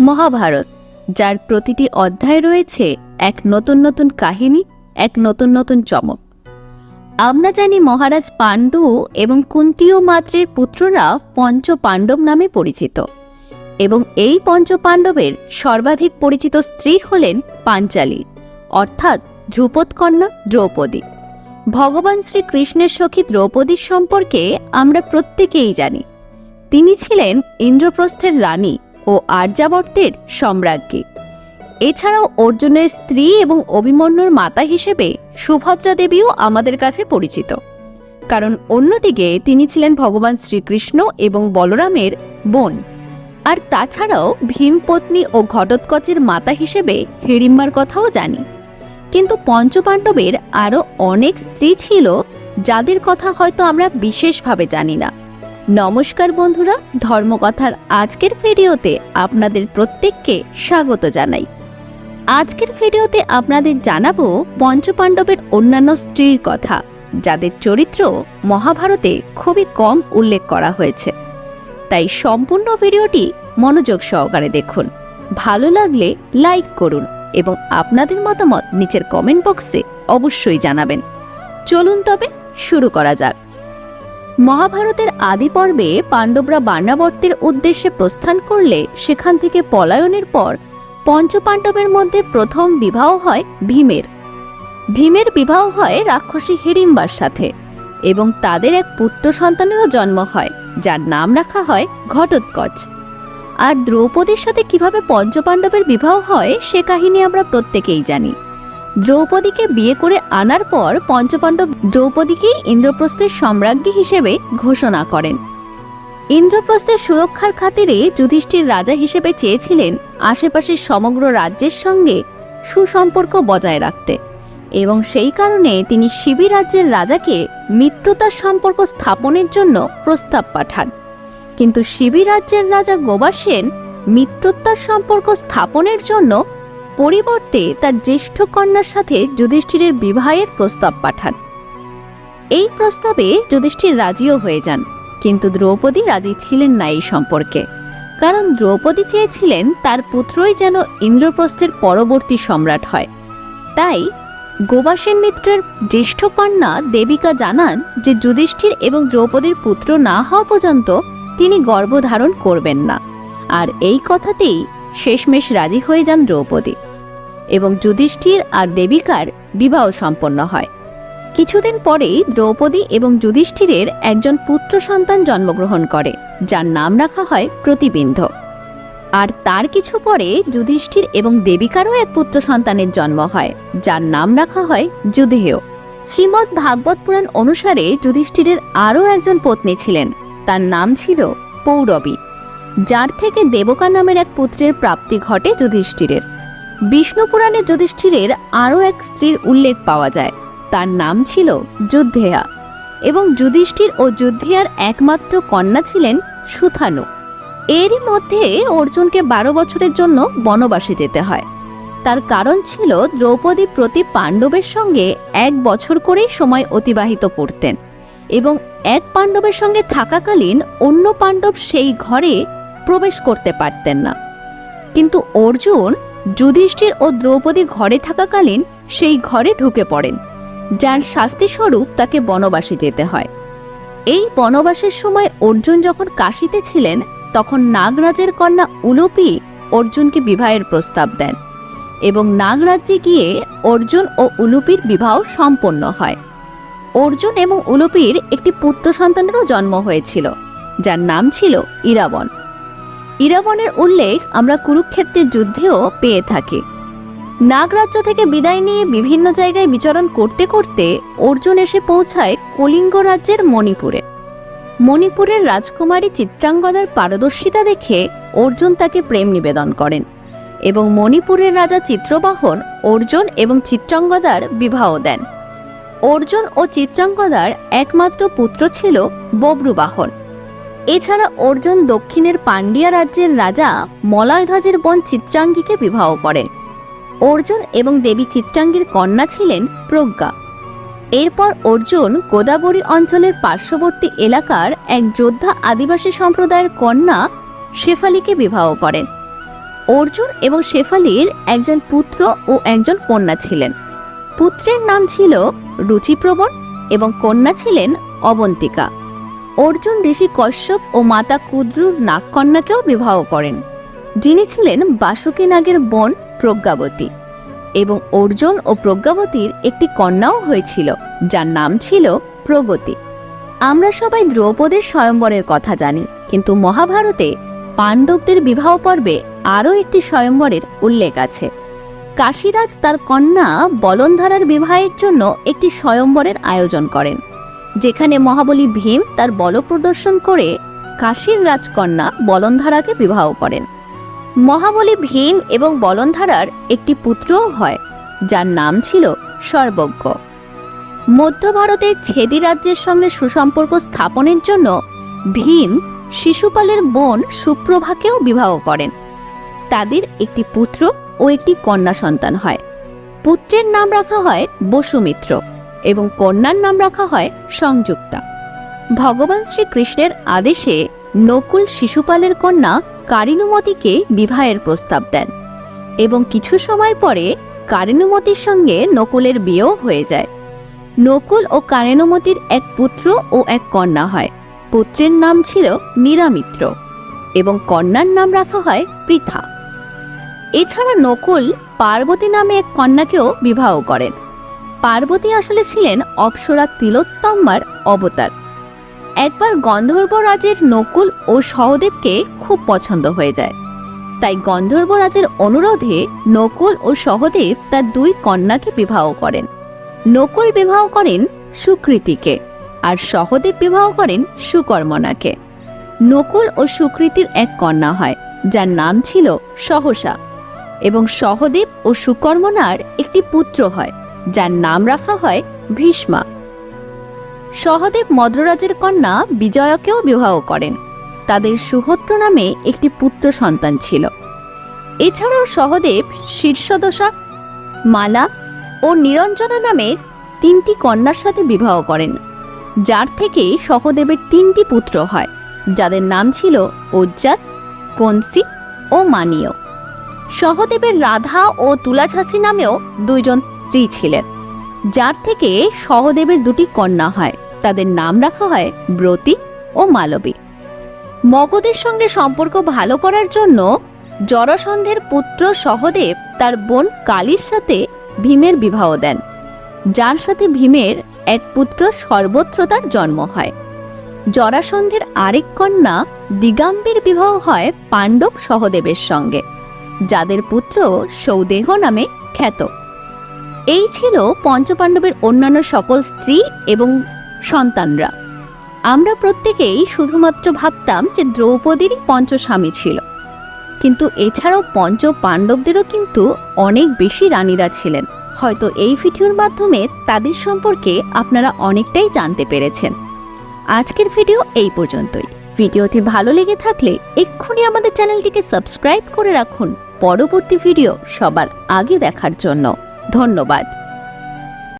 মহাভারত, যার প্রতিটি অধ্যায় রয়েছে এক নতুন নতুন কাহিনী, এক নতুন নতুন চমক। আমরা জানি মহারাজ পাণ্ডু এবং কুন্তীয় মাত্রের পুত্ররা পঞ্চ পাণ্ডব নামে পরিচিত এবং এই পঞ্চ পাণ্ডবের সর্বাধিক পরিচিত স্ত্রী হলেন পাঞ্চালী, অর্থাৎ ধ্রুপদকন্যা দ্রৌপদী। ভগবান শ্রীকৃষ্ণের সখী দ্রৌপদীর সম্পর্কে আমরা প্রত্যেকেই জানি। তিনি ছিলেন ইন্দ্রপ্রস্থের রানী ও আর্যাবর্তের সম্রাজ্ঞী। এছাড়াও অর্জুনের স্ত্রী এবং অভিমন্যুর মাতা হিসেবে সুভদ্রা দেবীও আমাদের কাছে পরিচিত। কারণ অন্যদিকে তিনি ছিলেন ভগবান শ্রীকৃষ্ণ এবং বলরামের বোন। আর তাছাড়াও ভীমপত্নী ও ঘটোৎকচের মাতা হিসেবে হিড়িম্বার কথাও জানি। কিন্তু পঞ্চপাণ্ডবের আরও অনেক স্ত্রী ছিল, যাদের কথা হয়তো আমরা বিশেষভাবে জানি না। নমস্কার বন্ধুরা, ধর্মকথার আজকের ভিডিওতে আপনাদের প্রত্যেককে স্বাগত জানাই। আজকের ভিডিওতে আপনাদের জানাব পঞ্চপাণ্ডবের অন্যান্য স্ত্রীর কথা, যাদের চরিত্র মহাভারতে খুবই কম উল্লেখ করা হয়েছে। তাই সম্পূর্ণ ভিডিওটি মনোযোগ সহকারে দেখুন, ভালো লাগলে লাইক করুন এবং আপনাদের মতামত নিচের কমেন্ট বক্সে অবশ্যই জানাবেন। চলুন তবে শুরু করা যাক। মহাভারতের আদি পর্বে পাণ্ডবরা বার্নাবর্তের উদ্দেশ্যে প্রস্থান করলে সেখান থেকে পলায়নের পর পঞ্চপাণ্ডবের মধ্যে প্রথম বিবাহ হয় ভীমের। ভীমের বিবাহ হয় রাক্ষসী হিড়িম্বার সাথে এবং তাদের এক পুত্র সন্তানেরও জন্ম হয়, যার নাম রাখা হয় ঘটোৎকচ। আর দ্রৌপদীর সাথে কীভাবে পঞ্চপাণ্ডবের বিবাহ হয় সে কাহিনী আমরা প্রত্যেকেই জানি। দ্রৌপদীকে বিয়ে করে আনার পর পঞ্চপাণ্ডব দ্রৌপদীকেই ইন্দ্রপ্রস্থের সম্রাজ্ঞী হিসেবে ঘোষণা করেন। ইন্দ্রপ্রস্থের সুরক্ষার খাতিরে যুধিষ্ঠির রাজা হিসেবে চেয়েছিলেন আশেপাশের সমগ্র রাজ্যের সঙ্গে সুসম্পর্ক বজায় রাখতে এবং সেই কারণে তিনি শিবি রাজ্যের রাজাকে মিত্রতার সম্পর্ক স্থাপনের জন্য প্রস্তাব পাঠান। কিন্তু শিবি রাজ্যের রাজা গোবাসেন মিত্রতার সম্পর্ক স্থাপনের জন্য পরিবর্তে তার জ্যেষ্ঠ কন্যার সাথে যুধিষ্ঠিরের বিবাহের প্রস্তাব পাঠান। এই প্রস্তাবে যুধিষ্ঠির রাজিও হয়ে যান, কিন্তু দ্রৌপদী রাজি ছিলেন না এই সম্পর্কে। কারণ দ্রৌপদী চেয়েছিলেন তার পুত্রই যেন ইন্দ্রপ্রস্থের পরবর্তী সম্রাট হয়। তাই গোবাসেন মিত্রের জ্যেষ্ঠ কন্যা দেবিকা জানান যে যুধিষ্ঠির এবং দ্রৌপদীর পুত্র না হওয়া পর্যন্ত তিনি গর্ভধারণ করবেন না। আর এই কথাতেই শেষমেশ রাজি হয়ে যান দ্রৌপদী। এবং যুধিষ্ঠির আর দেবিকার বিবাহ সম্পন্ন হয়। কিছুদিন পরেই দ্রৌপদী এবং যুধিষ্ঠিরের একজন পুত্র সন্তান জন্মগ্রহণ করে, যার নাম রাখা হয় প্রতিবিন্ধ আর তার কিছু পরে যুধিষ্ঠির এবং দেবিকারও এক পুত্র সন্তানের জন্ম হয়, যার নাম রাখা হয় যুধেয় শ্রীমদ্ ভাগবত পুরাণ অনুসারে যুধিষ্ঠিরের আরও একজন পত্নী ছিলেন, তার নাম ছিল পৌরবী, যার থেকে দেবকা নামের এক পুত্রের প্রাপ্তি ঘটে যুধিষ্ঠিরের। বিষ্ণু পুরাণে যুধিষ্ঠিরের আরও এক স্ত্রীর উল্লেখ পাওয়া যায়। তার নাম ছিল যুদ্ধেয়া এবং যুধিষ্ঠির ও যুদ্ধিয়ার একমাত্র কন্যা ছিলেন সুথানু। এরই মধ্যে অর্জুনকে বারো বছরের জন্য বনবাসে যেতে হয়। তার কারণ ছিল দ্রৌপদী প্রতি পাণ্ডবের সঙ্গে এক বছর করেই সময় অতিবাহিত করতেন এবং এক পাণ্ডবের সঙ্গে থাকাকালীন অন্য পাণ্ডব সেই ঘরে প্রবেশ করতে পারতেন না। কিন্তু অর্জুন যুধিষ্ঠির ও দ্রৌপদী ঘরে থাকাকালীন সেই ঘরে ঢুকে পড়েন, যার শাস্তিস্বরূপ তাকে বনবাসে যেতে হয়। এই বনবাসের সময় অর্জুন যখন কাশিতে ছিলেন, তখন নাগরাজের কন্যা উলুপি অর্জুনকে বিবাহের প্রস্তাব দেন এবং নাগরাজ্যে গিয়ে অর্জুন ও উলুপির বিবাহ সম্পন্ন হয়। অর্জুন এবং উলুপির একটি পুত্র সন্তানেরও জন্ম হয়েছিল, যার নাম ছিল ইরাবন। ইরাবনের উল্লেখ আমরা কুরুক্ষেত্রের যুদ্ধেও পেয়ে থাকি। নাগরাজ্য থেকে বিদায় নিয়ে বিভিন্ন জায়গায় বিচরণ করতে করতে অর্জুন এসে পৌঁছায় কলিঙ্গ রাজ্যের মণিপুরে। মণিপুরের রাজকুমারী চিত্রাঙ্গদার পারদর্শিতা দেখে অর্জুন তাকে প্রেম নিবেদন করেন এবং মণিপুরের রাজা চিত্রবাহন অর্জুন এবং চিত্রাঙ্গদার বিবাহ দেন। অর্জুন ও চিত্রাঙ্গদার একমাত্র পুত্র ছিল বব্রুবাহন। এছাড়া অর্জুন দক্ষিণের পান্ডিয়া রাজ্যের রাজা মলয়ধ্বজের বোন চিত্রাঙ্গীকে বিবাহ করেন। অর্জুন এবং দেবী চিত্রাঙ্গীর কন্যা ছিলেন প্রজ্ঞা। এরপর অর্জুন গোদাবরী অঞ্চলের পার্শ্ববর্তী এলাকার এক যোদ্ধা আদিবাসী সম্প্রদায়ের কন্যা শেফালিকে বিবাহ করেন। অর্জুন এবং শেফালির একজন পুত্র ও একজন কন্যা ছিলেন। পুত্রের নাম ছিল রুচিপ্রবণ এবং কন্যা ছিলেন অবন্তিকা। অর্জুন ঋষি কশ্যপ ও মাতা কুদ্রুর নাগকন্যাকেও বিবাহ করেন। যিনি ছিলেন বাসুকী নাগের বোন প্রজ্ঞাবতী এবং অর্জুন ও প্রজ্ঞাবতীর একটি কন্যাও হয়েছিল, যার নাম ছিল প্রগতি। আমরা সবাই দ্রৌপদীর স্বয়ম্বরের কথা জানি, কিন্তু মহাভারতে পাণ্ডবদের বিবাহ পর্বে আরও একটি স্বয়ম্বরের উল্লেখ আছে। কাশীরাজ তার কন্যা বলনধারার বিবাহের জন্য একটি স্বয়ম্বরের আয়োজন করেন। যেখানে মহাবলী ভীম তার বল প্রদর্শন করে কাশীর রাজকন্যা বলনধারাকে বিবাহ করেন। মহাবলী ভীম এবং বলনধারার একটি পুত্রও হয়, যার নাম ছিল সর্বজ্ঞ। মধ্য ভারতের ছেদি রাজ্যের সঙ্গে সুসম্পর্ক স্থাপনের জন্য ভীম শিশুপালের বোন সুপ্রভাকেও বিবাহ করেন। তাদের একটি পুত্র ও একটি কন্যা সন্তান হয়। পুত্রের নাম রাখা হয় বসুমিত্র। এবং কন্যার নাম রাখা হয় সংযুক্তা। ভগবান শ্রীকৃষ্ণের আদেশে নকুল শিশুপালের কন্যা কারিনুমতিকে বিবাহের প্রস্তাব দেন এবং কিছু সময় পরে কারিনুমতির সঙ্গে নকুলের বিয়েও হয়ে যায়। নকুল ও কারেনুমতির এক পুত্র ও এক কন্যা হয়। পুত্রের নাম ছিল নিরামিত্র এবং কন্যার নাম রাখা হয় পৃথা। এছাড়া নকুল পার্বতী নামে এক কন্যাকেও বিবাহ করেন। পার্বতী আসলে ছিলেন অপ্সরা তিলোত্তমার অবতার। একবার গন্ধর্ব রাজের নকুল ও সহদেবকে খুব পছন্দ হয়ে যায়। তাই গন্ধর্ব রাজের অনুরোধে নকুল ও সহদেব তার দুই কন্যাকে বিবাহ করেন। নকুল বিবাহ করেন সুকৃতিকে আর সহদেব বিবাহ করেন সুকর্মনাকে। নকুল ও সুকৃতির এক কন্যা হয়, যার নাম ছিল সহসা। এবং সহদেব ও সুকর্মনার একটি পুত্র হয়। যার নাম রাখা হয় ভীষ্মা। সহদেব মদ্ররাজের কন্যা বিজয়াকেও বিবাহ করেন। তাদের সুহত্র নামে একটি পুত্র সন্তান ছিল। এছাড়াও সহদেব শীর্ষদশা, মালা ও নিরঞ্জনা নামে তিনটি কন্যার সাথে বিবাহ করেন, যার থেকে সহদেবের তিনটি পুত্র হয়, যাদের নাম ছিল উজ্জাত, কনসি ও মানীয় সহদেবের রাধা ও তুলাঝাসি নামেও দুইজন স্ত্রী ছিলেন। যার থেকে সহদেবের দুটি কন্যা হয়। তাদের নাম রাখা হয় ব্রতী ও মালবী। মগধের সঙ্গে সম্পর্ক ভালো করার জন্য জরাসন্ধের পুত্র সহদেব তার বোন কালীর সাথে ভীমের বিবাহ দেন, যার সাথে ভীমের এক পুত্র সর্বত্রতার জন্ম হয়। জরাসন্ধের আরেক কন্যা দিগাম্বের বিবাহ হয় পাণ্ডব সহদেবের সঙ্গে, যাদের পুত্র সৌদেহ নামে খ্যাত। এই ছিল পঞ্চপাণ্ডবের অন্যান্য সকল স্ত্রী এবং সন্তানরা। আমরা প্রত্যেকেই শুধুমাত্র ভাবতাম যে দ্রৌপদীরই পঞ্চস্বামী ছিল। কিন্তু এছাড়াও পঞ্চ পাণ্ডবদেরও কিন্তু অনেক বেশি রানীরা ছিলেন। হয়তো এই ভিডিওর মাধ্যমে তাদের সম্পর্কে আপনারা অনেকটাই জানতে পেরেছেন। আজকের ভিডিও এই পর্যন্তই। ভিডিওটি ভালো লেগে থাকলে এক্ষুনি আমাদের চ্যানেলটিকে সাবস্ক্রাইব করে রাখুন। পরবর্তী ভিডিও সবার আগে দেখার জন্য। ধন্যবাদ।